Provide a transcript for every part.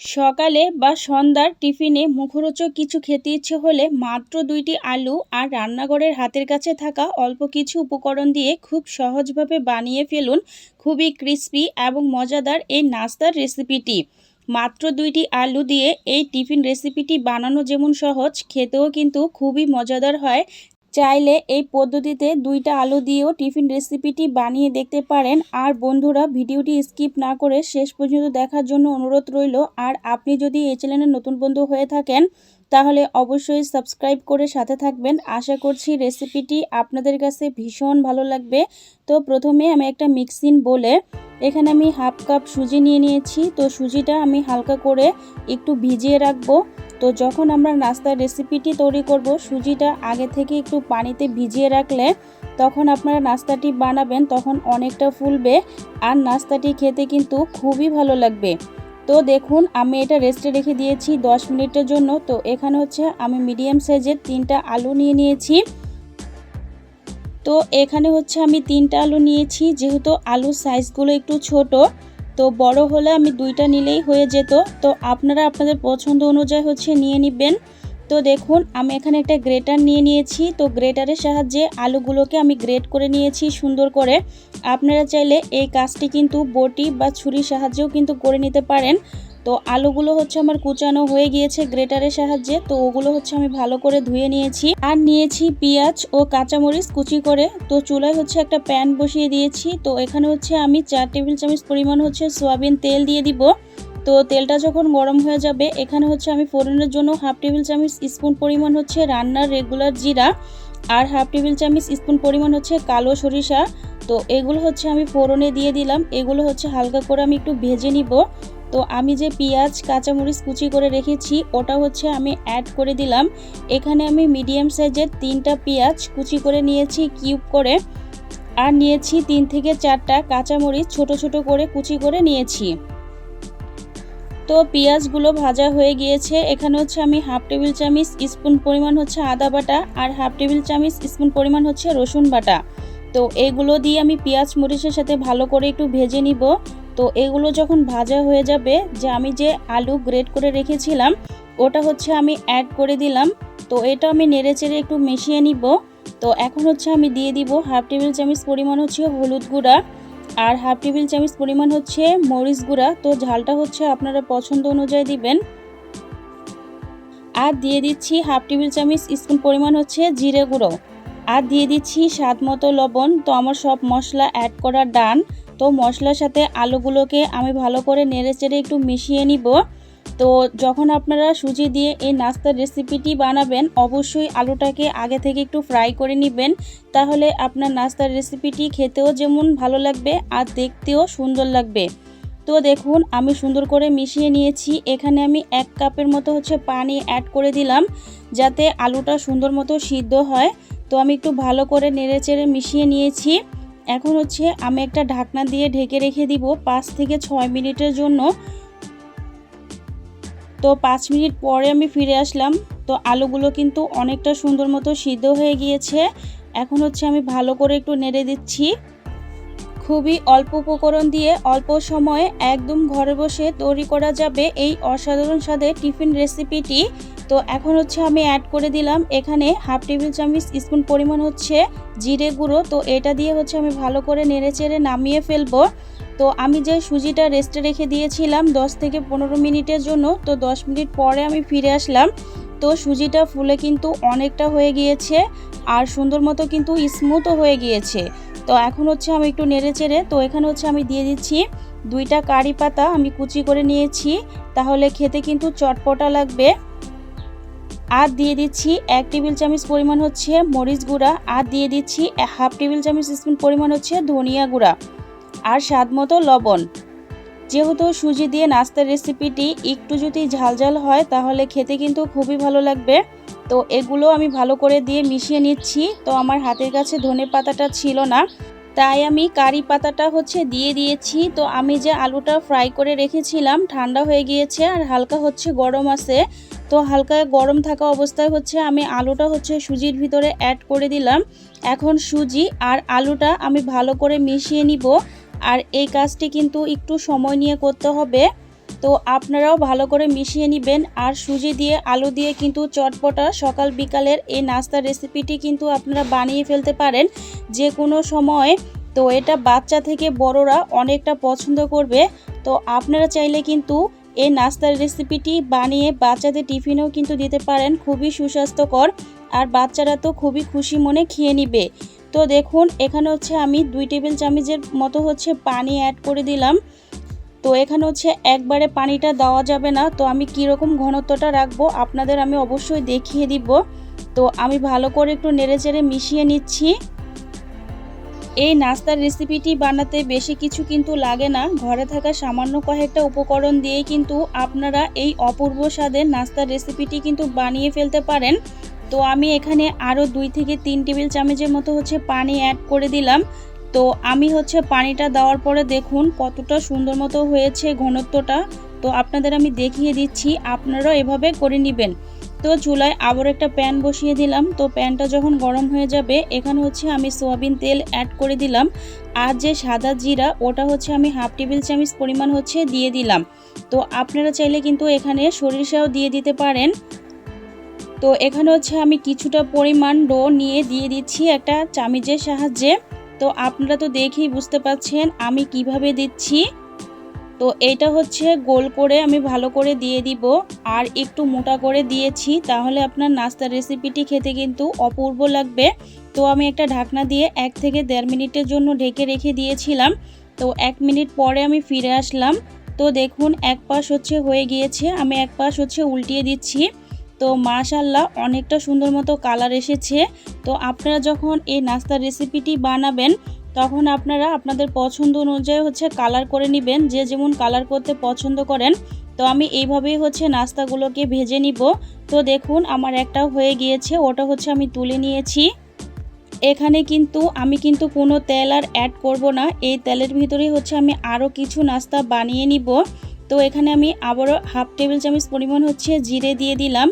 সকালে বা সন্ধ্যার টিফিনে মুখরোচক কিছু খেতে ইচ্ছে হলে মাত্র দুইটি আলু আর রান্নাঘরের হাতের কাছে থাকা অল্প কিছু উপকরণ দিয়ে খুব সহজভাবে বানিয়ে ফেলুন খুবই ক্রিস্পি এবং মজাদার এই নাস্তার রেসিপিটি। মাত্র দুইটি আলু দিয়ে এই টিফিন রেসিপিটি বানানো যেমন সহজ, খেতেও কিন্তু খুবই মজাদার হয়। চাইলে এই পদ্ধতিতে দুইটা আলু দিয়েও টিফিন রেসিপিটি বানিয়ে দেখতে পারেন। আর বন্ধুরা, ভিডিওটি স্কিপ না করে শেষ পর্যন্ত দেখার জন্য অনুরোধ রইল। আর আপনি যদি এই চ্যানেলে নতুন বন্ধু হয়ে থাকেন তাহলে অবশ্যই সাবস্ক্রাইব করে সাথে থাকবেন। আশা করছি রেসিপিটি আপনাদের কাছে ভীষণ ভালো লাগবে। তো প্রথমে আমি একটা মিক্সিন বলে এখানে আমি হাফ কাপ সুজি নিয়ে নিয়েছি। তো সুজিটা আমি হালকা করে একটু ভিজিয়ে রাখব। তো যখন আমরা নাস্তার রেসিপিটি তৈরি করব, সুজিটা আগে থেকে একটু পানিতে ভিজিয়ে রাখলে তখন আপনারা নাস্তাটি বানাবেন, তখন অনেকটা ফুলবে। আর নাস্তাটি খেতে কিন্তু খুবই ভালো লাগবে। তো দেখুন, আমি এটা রেস্টে রেখে দিয়েছি 10 মিনিটের জন্য। তো এখানে হচ্ছে আমি মিডিয়াম সাইজের তিনটা আলু নিয়ে নিয়েছি। তো এখানে হচ্ছে আমি তিনটা আলু নিয়েছি, যেহেতু আলুর সাইজগুলো একটু ছোট, তো বড় হলে আমি দুইটা নিলেই হয়ে যেত। তো আপনারা আপনাদের পছন্দ অনুযায়ী হচ্ছে নিয়ে নেবেন। তো দেখুন, আমি এখানে একটা গ্রেটার নিয়ে নিয়েছি। তো গ্রেটারের সাহায্যে আলুগুলোকে আমি গ্রেট করে নিয়েছি সুন্দর করে। আপনারা চাইলে এই কাজটি কিন্তু বটি বা ছুরির সাহায্যেও কিন্তু করে নিতে পারেন। তো আলুগুলো হচ্ছে আমার কুচানো হয়ে গিয়েছে গ্রেটারের সাহায্যে। তো ওগুলো হচ্ছে আমি ভালো করে ধুয়ে নিয়েছি। আর নিয়েছি পেঁয়াজ ও কাঁচামরিচ কুচি করে। তো চুলায় হচ্ছে একটা প্যান বসিয়ে দিয়েছি। তো এখানে হচ্ছে আমি চার টেবিল চামচ পরিমাণ হচ্ছে সয়াবিন তেল দিয়ে দিব। তো তেলটা যখন গরম হয়ে যাবে, এখানে হচ্ছে আমি ফোড়নের জন্য হাফ টেবিল চামচ স্পুন পরিমাণ হচ্ছে রান্নার রেগুলার জিরা। আর হাফ টেবিল চামচ স্পুন পরিমাণ হচ্ছে কালো সরিষা। তো এগুলো হচ্ছে আমি ফোড়নে দিয়ে দিলাম। এগুলো হচ্ছে হালকা করে আমি একটু ভেজে নিব। তো আমি যে পেঁয়াজ, কাঁচামরিচ কুচি করে রেখেছি, ওটা হচ্ছে আমি অ্যাড করে দিলাম। এখানে আমি মিডিয়াম সাইজের তিনটা পেঁয়াজ কুচি করে নিয়েছি কিউব করে। আর নিয়েছি তিন থেকে চারটা কাঁচামরিচ ছোট ছোট করে কুচি করে নিয়েছি। তো পেঁয়াজগুলো ভাজা হয়ে গিয়েছে। এখানে হচ্ছে আমি হাফ টেবিল চামিচ স্পুন পরিমাণ হচ্ছে আদা বাটা আর হাফ টেবিল চামিচ স্পুন পরিমাণ হচ্ছে রসুন বাটা। তো এগুলো দিয়ে আমি পেঁয়াজ মরিচের সাথে ভালো করে একটু ভেজে নিব। তো এগুলো যখন ভাজা হয়ে যাবে, যে আমি যে আলু গ্রেট করে রেখেছিলাম, ওটা হচ্ছে আমি অ্যাড করে দিলাম। তো এটা আমি নেড়ে চেড়ে একটু মিশিয়ে নিব। তো এখন হচ্ছে আমি দিয়ে দিব হাফ টেবিল চামচ পরিমাণ হচ্ছে হলুদ গুঁড়া। আর হাফ টেবিল চামচ পরিমাণ হচ্ছে মরিচ গুঁড়া। তো ঝালটা হচ্ছে আপনারা পছন্দ অনুযায়ী দিবেন। আর দিয়ে দিচ্ছি হাফ টেবিল চামচ স্পুন পরিমাণ হচ্ছে জিরে গুঁড়ো। আর দিয়ে দিচ্ছি স্বাদ মতো লবণ। তো আমার সব মশলা অ্যাড করা ডান তো মশলার সাথে আলুগুলোকে আমি ভালো করে নেড়ে চেড়ে একটু মিশিয়ে নিব। তো যখন আপনারা সুজি দিয়ে এই নাস্তার রেসিপিটি বানাবেন, অবশ্যই আলুটাকে আগে থেকে একটু ফ্রাই করে নেবেন। তাহলে আপনার নাস্তার রেসিপিটি খেতেও যেমন ভালো লাগবে আর দেখতেও সুন্দর লাগবে। তো দেখুন, আমি সুন্দর করে মিশিয়ে নিয়েছি। এখানে আমি এক কাপের মতো হচ্ছে পানি অ্যাড করে দিলাম যাতে আলুটা সুন্দর মতো সিদ্ধ হয়। তো আমি একটু ভালো করে নেড়ে চেড়ে মিশিয়ে নিয়েছি। এখন হচ্ছে আমি একটা ঢাকনা দিয়ে ঢেকে রেখে দিব পাঁচ থেকে ছয় মিনিটের জন্য। তো পাঁচ মিনিট পরে আমি ফিরে আসলাম। তো আলুগুলো কিন্তু অনেকটা সুন্দর মতো সিদ্ধ হয়ে গিয়েছে। এখন হচ্ছে আমি ভালো করে একটু নেড়ে দিচ্ছি। খুবই অল্প উপকরণ দিয়ে অল্প সময়ে একদম ঘরে বসে তৈরি করা যাবে এই অসাধারণ স্বাদের টিফিন রেসিপিটি। তো এখন হচ্ছে আমি অ্যাড করে দিলাম। এখানে হাফ টেবিল চামচ স্পুন পরিমাণ হচ্ছে জিরে গুঁড়ো। তো এটা দিয়ে হচ্ছে আমি ভালো করে নেড়ে চেড়ে নামিয়ে ফেলব। তো আমি যে সুজিটা রেস্টে রেখে দিয়েছিলাম 10 থেকে পনেরো মিনিটের জন্য, তো 10 মিনিট পরে আমি ফিরে আসলাম। তো সুজিটা ফুলে কিন্তু অনেকটা হয়ে গিয়েছে আর সুন্দর মতো কিন্তু স্মুথও হয়ে গিয়েছে। তো এখন হচ্ছে আমি একটু নেড়ে চেড়ে, তো এখানে হচ্ছে আমি দিয়ে দিচ্ছি দুইটা কারি পাতা আমি কুচি করে নিয়েছি, তাহলে খেতে কিন্তু চটপটা লাগবে। আর দিয়ে দিচ্ছি এক টেবিল চামচ পরিমাণ হচ্ছে মরিচ গুঁড়া, আর দিয়ে দিচ্ছি হাফ টেবিল চামচ স্পুন পরিমাণ হচ্ছে ধনিয়া গুঁড়া। আর স্বাদ মতো লবণ। যেহেতু সুজি দিয়ে নাস্তার রেসিপিটি একটু যদি ঝালঝাল হয়, তাহলে খেতে কিন্তু খুবই ভালো লাগবে। তো এগুলো আমি ভালো করে দিয়ে মিশিয়ে নিচ্ছি। তো আমার হাতের কাছে ধনে পাতাটা ছিল না, তাই আমি কারি পাতাটা হচ্ছে দিয়ে দিয়েছি। তো আমি যে আলুটা ফ্রাই করে রেখেছিলাম, ঠান্ডা হয়ে গিয়েছে আর হালকা হচ্ছে গরম আছে। তো হালকা গরম থাকা অবস্থায় হচ্ছে আমি আলুটা হচ্ছে সুজির ভিতরে অ্যাড করে দিলাম। এখন সুজি আর আলুটা আমি ভালো করে মিশিয়ে নিব। আর এই কাজটি কিন্তু একটু সময় নিয়ে করতে হবে। তো আপনারাও ভালো করে মিশিয়ে নেবেন আর সুজি দিয়ে, আলু দিয়ে কিন্তু চটপটা সকাল বিকালের এই নাস্তার রেসিপিটি কিন্তু আপনারা বানিয়ে ফেলতে পারেন যে কোনো সময়। তো এটা বাচ্চা থেকে বড়রা অনেকটা পছন্দ করবে। তো আপনারা চাইলে কিন্তু এই নাস্তার রেসিপিটি বানিয়ে বাচ্চাদের টিফিনেও কিন্তু দিতে পারেন। খুবই সুস্বাস্থ্যকর। আর বাচ্চারা তো খুবই খুশি মনে খেয়ে নিবে। তো দেখুন, এখানে হচ্ছে আমি দুই টেবিল চামচের মতো হচ্ছে পানি অ্যাড করে দিলাম। তো এখানে হচ্ছে একবারে পানিটা দেওয়া যাবে না। তো আমি কীরকম ঘনত্বটা রাখব আপনাদের আমি অবশ্যই দেখিয়ে দিব। তো আমি ভালো করে একটু নেড়ে চেড়ে মিশিয়ে নিচ্ছি। এই নাস্তার রেসিপিটি বানাতে বেশি কিছু কিন্তু লাগে না। ঘরে থাকা সামান্য কয়েকটা উপকরণ দিয়েই কিন্তু আপনারা এই অপূর্ব স্বাদের নাস্তার রেসিপিটি কিন্তু বানিয়ে ফেলতে পারেন। তো আমি এখানে আরও দুই থেকে তিন টেবিল চামচের মতো হচ্ছে পানি অ্যাড করে দিলাম। তো আমি হচ্ছে পানিটা দেওয়ার পরে দেখুন কতটা সুন্দর মতো হয়েছে ঘনত্বটা। তো আপনাদের আমি দেখিয়ে দিচ্ছি, আপনারাও এভাবে করে নেবেন। তো চুলায় আবার একটা প্যান বসিয়ে দিলাম। তো প্যানটা যখন গরম হয়ে যাবে, এখানে হচ্ছে আমি সোয়াবিন তেল অ্যাড করে দিলাম। আর যে সাদা জিরা, ওটা হচ্ছে আমি হাফ টেবিল চামচ পরিমাণ হচ্ছে দিয়ে দিলাম। তো আপনারা চাইলে কিন্তু এখানে সরিষাও দিয়ে দিতে পারেন। তো এখানে হচ্ছে আমি কিছুটা পরিমাণ ডো নিয়ে দিয়ে দিচ্ছি একটা চামিচের সাহায্যে। তো আপনারা তো দেখেই বুঝতে পাচ্ছেন আমি কীভাবে দিচ্ছি। তো এটা হচ্ছে গোল করে আমি ভালো করে দিয়ে দিব। আর একটু মোটা করে দিয়েছি তাহলে আপনার নাস্তার রেসিপিটি খেতে কিন্তু অপূর্ব লাগবে। তো আমি একটা ঢাকনা দিয়ে এক থেকে দেড় মিনিটের জন্য ঢেকে রেখে দিয়েছিলাম। তো এক মিনিট পরে আমি ফিরে আসলাম। তো দেখুন এক পাশ হচ্ছে হয়ে গিয়েছে, আমি এক পাশ হচ্ছে উল্টিয়ে দিচ্ছি। তো মাশাল্লাহ অনেকটা সুন্দর মতো কালার এসেছে। তো আপনারা যখন এই নাস্তার রেসিপিটি বানাবেন, তখন আপনারা আপনাদের পছন্দ অনুযায়ী হচ্ছে কালার করে নেবেন, যে যেমন কালার করতে পছন্দ করেন। তো আমি এইভাবেই হচ্ছে নাস্তাগুলোকে ভেজে নিব। তো দেখুন, আমার একটা হয়ে গিয়েছে, ওটা হচ্ছে আমি তুলে নিয়েছি। এখানে কিন্তু আমি কিন্তু কোনো তেল আর অ্যাড করব না। এই তেলের ভিতরেই হচ্ছে আমি আরও কিছু নাস্তা বানিয়ে নিব। তো এখানে আমি আবারও হাফ টেবিল চামচ পরিমাণ হচ্ছে জিরে দিয়ে দিলাম।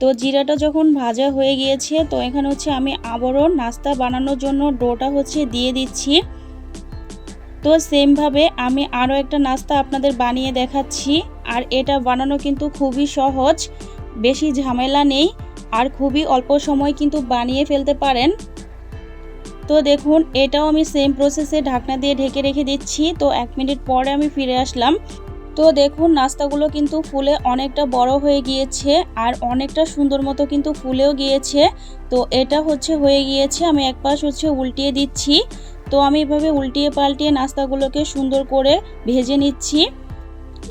তো জিরাটা যখন ভাজা হয়ে গিয়েছে, তো এখানে হচ্ছে আমি আবারও নাস্তা বানানোর জন্য ডোটা হচ্ছে দিয়ে দিচ্ছি। তো সেমভাবে আমি আরও একটা নাস্তা আপনাদের বানিয়ে দেখাচ্ছি। আর এটা বানানো কিন্তু খুবই সহজ, বেশি ঝামেলা নেই, আর খুবই অল্প সময় কিন্তু বানিয়ে ফেলতে পারেন। তো দেখুন, এটাও আমি সেম প্রসেসে ঢাকনা দিয়ে ঢেকে রেখে দিচ্ছি। তো এক মিনিট পরে আমি ফিরে আসলাম। তো দেখুন, নাস্তাগুলো কিন্তু ফুলে অনেকটা বড় হয়ে গিয়েছে আর অনেকটা সুন্দর মতো কিন্তু ফুলেও গিয়েছে। তো এটা হচ্ছে হয়ে গিয়েছে, আমি এক পাশ হচ্ছে উল্টিয়ে দিচ্ছি। তো আমি এভাবে উল্টিয়ে পাল্টিয়ে নাস্তাগুলোকে সুন্দর করে ভেজে নিচ্ছি।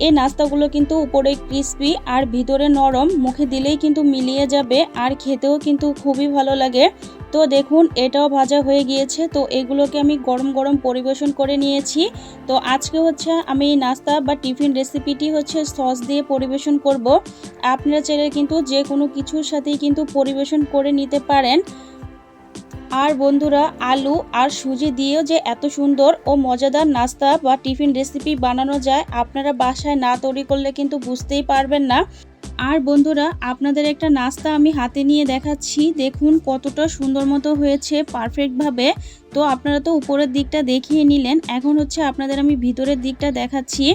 এই নাস্তাগুলো কিন্তু উপরে ক্রিস্পি আর ভিতরে নরম, মুখে দিলেই কিন্তু মিলিয়ে যাবে আর খেতেও কিন্তু খুবই ভালো লাগে। তো দেখুন, এটাও ভাজা হয়ে গিয়েছে। তো এগুলোকে আমি গরম গরম পরিবেশন করে নিয়েছি। তো আজকে হচ্ছে আমি নাস্তা বা টিফিন রেসিপিটি হচ্ছে সস দিয়ে পরিবেশন করব। আপনারা চাইলে কিন্তু যে কোনো কিছুর সাথেই কিন্তু পরিবেশন করে নিতে পারেন। আর বন্ধুরা, আলু আর সুজি দিয়েও যে এত সুন্দর ও মজাদার নাস্তা বা টিফিন রেসিপি বানানো যায়, আপনারা বাসায় না তৈরি করলে কিন্তু বুঝতেই পারবেন না। আর বন্ধুরা, আপনাদের একটা নাস্তা আমি হাতে নিয়ে দেখাচ্ছি। দেখুন কতটা সুন্দর মতো হয়েছে পারফেক্টভাবে তো আপনারা তো উপরের দিকটা দেখিয়ে নিলেন, এখন হচ্ছে আপনাদের আমি ভিতরের দিকটা দেখাচ্ছি।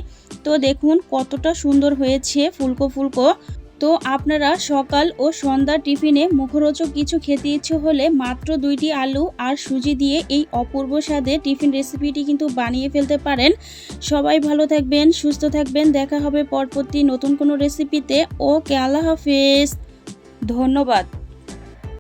তো দেখুন কতটা সুন্দর হয়েছে, ফুলকো ফুলকো। তো আপনারা সকাল ও সন্ধ্যা টিফিনে মুখরোচক কিছু খেতে ইচ্ছে হলে মাত্র দুইটি আলু আর সুজি দিয়ে এই অপূর্ব স্বাদে টিফিন রেসিপিটি কিন্তু বানিয়ে ফেলতে পারেন। সবাই ভালো থাকবেন, সুস্থ থাকবেন। দেখা হবে পরবর্তী নতুন কোনো রেসিপিতে। ওকে, আল্লাহ হাফেজ। ধন্যবাদ।